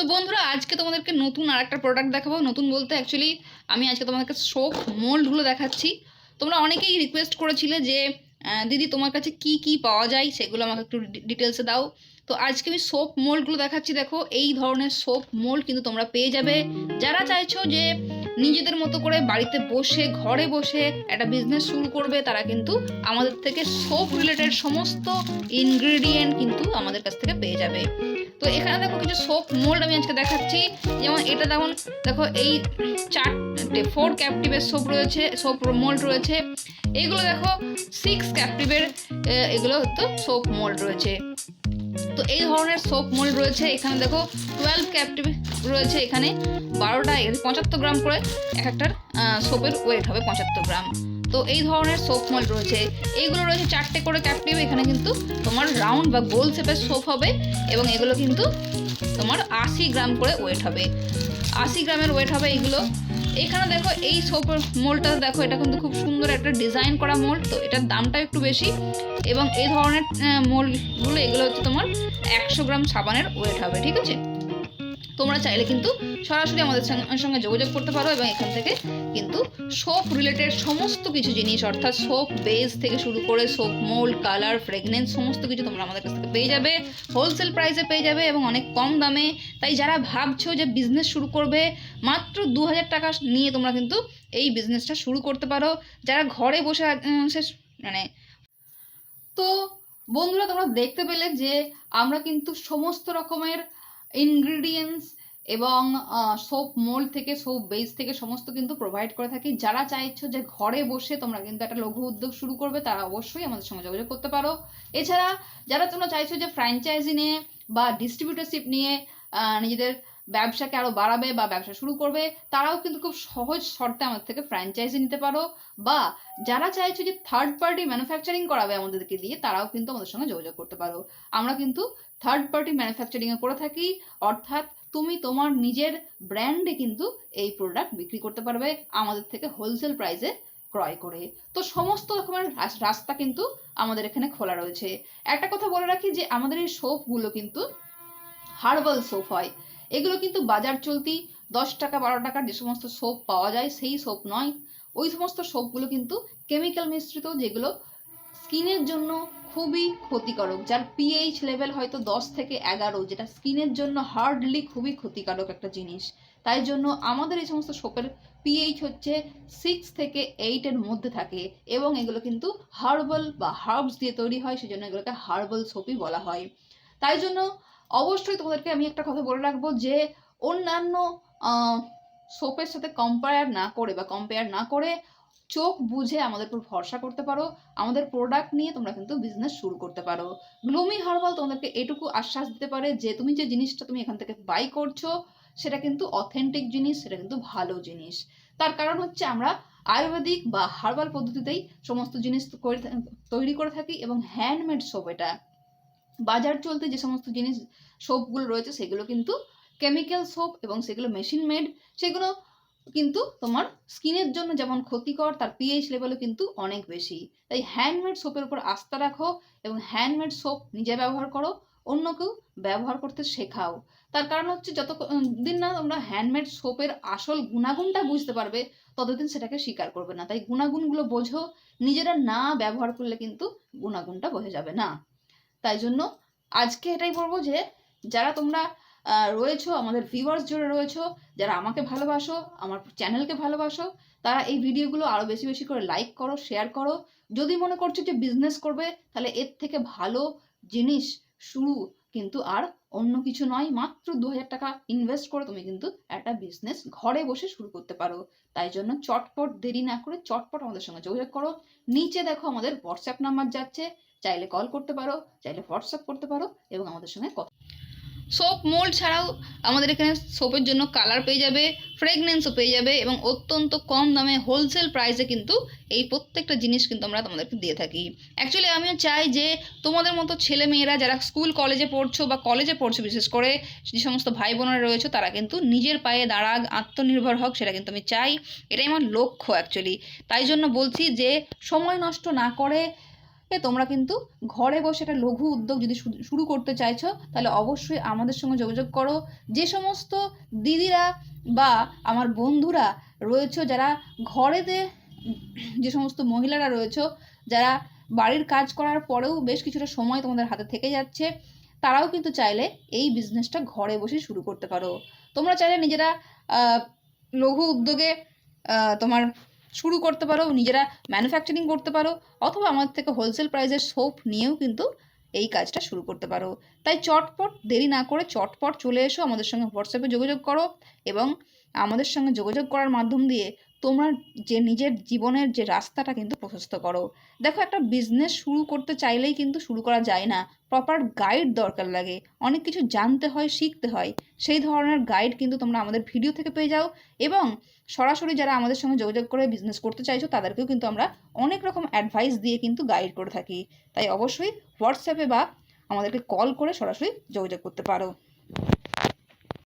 তো বন্ধুরা, আজকে তোমাদেরকে নতুন আর একটা প্রোডাক্ট দেখাবো। নতুন বলতে অ্যাকচুয়ালি আমি আজকে তোমাদেরকে সোপ মোল্ডগুলো দেখাচ্ছি। তোমরা অনেকেই রিকোয়েস্ট করেছিলে যে দিদি তোমার কাছে কি কি পাওয়া যায়? সেগুলো আমাকে একটু ডিটেলসে দাও। তো আজকে আমি সোপ মোল্ডগুলো দেখাচ্ছি। দেখো, এই ধরনের সোপ মোল্ড কিন্তু তোমরা পেয়ে যাবে। যারা চাইছো যে নিজেদের মতো করে বাড়িতে বসে, ঘরে বসে একটা বিজনেস শুরু করবে, তারা কিন্তু আমাদের থেকে সোপ রিলেটেড সমস্ত ইনগ্রেডিয়েন্ট কিন্তু আমাদের কাছ থেকে পেয়ে যাবে। তো এখানে দেখো কিছু সোপ মোল্ড আমি আজকে দেখাচ্ছি। যেমন এটা দেখুন, দেখো এই চারটে ফোর ক্যাপটিভের সোপ রয়েছে সোপ মোল্ড রয়েছে। এগুলো দেখো সিক্স ক্যাপটিভের এগুলো তো সোপ মোল্ড রয়েছে। তো এই ধরনের সোপ মোল্ড রয়েছে, এখানে দেখো টুয়েলভ ক্যাপটিভ রয়েছে এখানে। বারোটা পঁচাত্তর গ্রাম করে এক একটার সোপের ওয়েট হবে পঁচাত্তর গ্রাম। তো এই ধরনের সোপ মোল্ড রয়েছে। এইগুলো রয়েছে চারটে করে ক্যাপটিভ এখানে কিন্তু তোমার রাউন্ড বা গোল শেপের সোপ হবে এবং এগুলো কিন্তু তোমার আশি গ্রাম করে ওয়েট হবে। আশি গ্রামের ওয়েট হবে এইগুলো। এখানে দেখো এই সোপ মোলটা দেখো এটা কিন্তু খুব সুন্দর একটা ডিজাইন করা মোল্ড তো এটার দামটা একটু বেশি এবং এই ধরনের মোল্ডগুলো এগুলো হচ্ছে তোমার একশো গ্রাম সাবানের ওয়েট হবে, ঠিক আছে? তোমরা চাইলে কিন্তু সরাসরি আমাদের সঙ্গে যোগাযোগ করতে পারো এবং এখান থেকে কিন্তু সোপ রিলেটেড সমস্ত কিছু জিনিস, অর্থাৎ সোপ বেস থেকে শুরু করে সোপ মোল্ড কালার ফ্রেগনেন্স সমস্ত কিছু তোমরা আমাদের কাছ থেকে পেয়ে যাবে। হোলসেল প্রাইসে পেয়ে যাবে এবং অনেক কম দামে। তাই যারা ভাবছ যে বিজনেস শুরু করবে, মাত্র দু হাজার টাকা নিয়ে তোমরা কিন্তু এই বিজনেসটা শুরু করতে পারো। যারা ঘরে বসে মানে তো বন্ধুরা, তোমরা দেখতে পেলে যে আমরা কিন্তু সমস্ত রকমের ইনগ্রিডিয়েন্টস এবং সোপ মোল থেকে সোপ বেস থেকে সমস্ত কিন্তু প্রোভাইড করে থাকি। যারা চাইছো যে ঘরে বসে তোমরা কিন্তু একটা লঘু উদ্যোগ শুরু করবে, তারা অবশ্যই আমাদের সঙ্গে যোগাযোগ করতে পারো। এছাড়া, যারা তোমরা চাইছো যে ফ্র্যাঞ্চাইজি নিয়ে বা ডিস্ট্রিবিউটারশিপ নিয়ে নিজেদের ব্যবসাকে আরও বাড়াবে বা ব্যবসা শুরু করবে, তারাও কিন্তু খুব সহজ শর্তে আমাদের থেকে ফ্র্যাঞ্চাইজি নিতে পারো। বা যারা চাইছো যে থার্ড পার্টি ম্যানুফ্যাকচারিং করাবে আমাদেরকে দিয়ে, তারাও কিন্তু আমাদের সঙ্গে যোগাযোগ করতে পারো। আমরা কিন্তু থার্ড পার্টি ম্যানুফ্যাকচারিং করে থাকি, অর্থাৎ তুমি তোমার নিজের ব্র্যান্ডে কিন্তু এই প্রোডাক্ট বিক্রি করতে পারবে আমাদের থেকে হোলসেল প্রাইসে ক্রয় করে। তো সমস্ত রকমের রাস্তা কিন্তু আমাদের এখানে খোলা রয়েছে। একটা কথা বলে রাখি যে আমাদের এই সোপগুলো কিন্তু হার্বাল সোপ হয়। এগুলো কিন্তু বাজার চলতি দশ টাকা, বারো টাকার যে সমস্ত সোপ পাওয়া যায়, সেই সোপ নয়। ওই সমস্ত সোপগুলো কিন্তু কেমিক্যাল মিশ্রিত, যেগুলো স্কিনের জন্য খুবই ক্ষতিকারক, যার পিএইচ লেভেল হয়তো দশ থেকে এগারো, যেটা স্কিনের জন্য হার্ডলি খুবই ক্ষতিকারক একটা জিনিস। তাই জন্য আমাদের এই সমস্ত সোপের পিএইচ হচ্ছে সিক্স থেকে এইটের মধ্যে থাকে এবং এগুলো কিন্তু হার্বাল বা হার্বস দিয়ে তৈরি হয়, সেজন্য এগুলোকে হার্বাল সোপই বলা হয়। তাই জন্য অবশ্যই তোমাদেরকে আমি একটা কথা বলে রাখব যে অন্যান্য সোপের সাথে কম্পেয়ার না করে বা কম্পেয়ার না করে চোখ বুঝে আমাদের উপর ভরসা করতে পারো। আমাদের প্রোডাক্ট নিয়ে তোমরা কিন্তু বিজনেস শুরু করতে পারো। গ্লুমি হার্বাল তোমাদেরকে এটুকু আশ্বাস দিতে পারে যে তুমি যে জিনিসটা তুমি এখান থেকে বাই করছ, সেটা কিন্তু অথেন্টিক জিনিস, সেটা কিন্তু ভালো জিনিস। তার কারণ হচ্ছে আমরা আয়ুর্বেদিক বা হার্বাল পদ্ধতিতেই সমস্ত জিনিস তৈরি করে থাকি এবং হ্যান্ডমেড সোপ এটা। বাজার চলতে যে সমস্ত জিনিস সোপগুলো রয়েছে, সেগুলো কিন্তু কেমিক্যাল সোপ এবং সেগুলো মেশিন মেড সেগুলো কিন্তু তোমার স্কিনের জন্য যেমন ক্ষতিকর, তার পিএইচ লেভেলও কিন্তু অনেক বেশি। তাই হ্যান্ডমেড সোপের উপর আস্থা রাখো এবং হ্যান্ডমেড সোপ নিজে ব্যবহার করো, অন্যকেও ব্যবহার করতে শেখাও। তার কারণ হচ্ছে যত দিন না তোমরা হ্যান্ডমেড সোপের আসল গুণাগুণটা বুঝতে পারবে, ততদিন সেটাকে স্বীকার করবে না। তাই গুণাগুণগুলো বোঝো, নিজেরা না ব্যবহার করলে কিন্তু গুণাগুণটা বোঝা যাবে না। তাই জন্য আজকে এটাই বলব যে, যারা তোমরা রয়েছো, আমাদের ভিউয়ার্স জুড়ে রয়েছো, যারা আমাকে ভালোবাসো, আমার চ্যানেলকে ভালোবাসো, তারা এই ভিডিওগুলো আরও বেশি বেশি করে লাইক করো শেয়ার করো। যদি মনে করছ যে বিজনেস করবে, তাহলে এর থেকে ভালো জিনিস শুরু কিন্তু আর অন্য কিছু নয়, মাত্র দু হাজার টাকা ইনভেস্ট করে তুমি কিন্তু একটা বিজনেস ঘরে বসে শুরু করতে পারো। তাই জন্য চটপট দেরি না করে চটপট আমাদের সঙ্গে যোগাযোগ করো। নিচে দেখো আমাদের হোয়াটসঅ্যাপ নাম্বার যাচ্ছে। চাইলে কল করতে পারো, চাইলে হোয়াটসঅ্যাপ করতে পারো এবং আমাদের সঙ্গে কথা সোপ মোল্ড ছাড়াও আমাদের এখানে সোপের জন্য কালার পেয়ে যাবে ফ্রেগনেন্সও পেয়ে যাবে এবং অত্যন্ত কম দামে হোলসেল প্রাইসে কিন্তু এই প্রত্যেকটা জিনিস কিন্তু আমরা তোমাদেরকে দিয়ে থাকি। অ্যাকচুয়ালি আমিও চাই যে তোমাদের মতো ছেলে মেয়েরা যারা স্কুল কলেজে পড়ছো বা কলেজে পড়ছো, বিশেষ করে যে সমস্ত ভাই বোনেরা রয়েছে, তারা কিন্তু নিজের পায়ে দাঁড়াক, আত্মনির্ভর হোক, সেটা কিন্তু আমি চাই। এটাই আমার লক্ষ্য অ্যাকচুয়ালি তাই জন্য বলছি যে সময় নষ্ট না করে তোমরা কিন্তু ঘরে বসে একটা লঘু উদ্যোগ যদি শুরু করতে চাইছো, তাহলে অবশ্যই আমাদের সঙ্গে যোগাযোগ করো। যে সমস্ত দিদিরা বা আমার বন্ধুরা রয়েছে, যারা ঘরেতে, যে সমস্ত মহিলারা রয়েছে, যারা বাড়ির কাজ করার পরেও বেশ কিছুটা সময় তোমাদের হাতে থেকে যাচ্ছে, তারাও কিন্তু চাইলে এই বিজনেসটা ঘরে বসে শুরু করতে পারো। তোমরা চাইলে নিজেরা লঘু উদ্যোগে তোমার শুরু করতে পারো, নিজেরা ম্যানুফ্যাকচারিং করতে পারো, অথবা আমাদের থেকে হোলসেল প্রাইসের সোপ নিয়েও কিন্তু এই কাজটা শুরু করতে পারো। তাই চটপট, দেরি না করে চটপট চলে এসো আমাদের সঙ্গে হোয়াটসঅ্যাপে যোগাযোগ করো এবং আমাদের সঙ্গে যোগাযোগ করার মাধ্যম দিয়ে তোমরা যে নিজের জীবনের যে রাস্তাটা কিন্তু প্রশস্ত করো। দেখো একটা বিজনেস শুরু করতে চাইলেই কিন্তু শুরু করা যায় না। প্রপার গাইড দরকার লাগে। অনেক কিছু জানতে হয়, শিখতে হয়। সেই ধরনের গাইড কিন্তু তোমরা আমাদের ভিডিও থেকে পেয়ে যাও এবং সরাসরি যারা আমাদের সঙ্গে যোগাযোগ করে বিজনেস করতে চাইছো, তাদেরকেও কিন্তু আমরা অনেক রকম অ্যাডভাইস দিয়ে কিন্তু গাইড করে থাকি। তাই অবশ্যই হোয়াটসঅ্যাপে বা আমাদেরকে কল করে সরাসরি যোগাযোগ করতে পারো।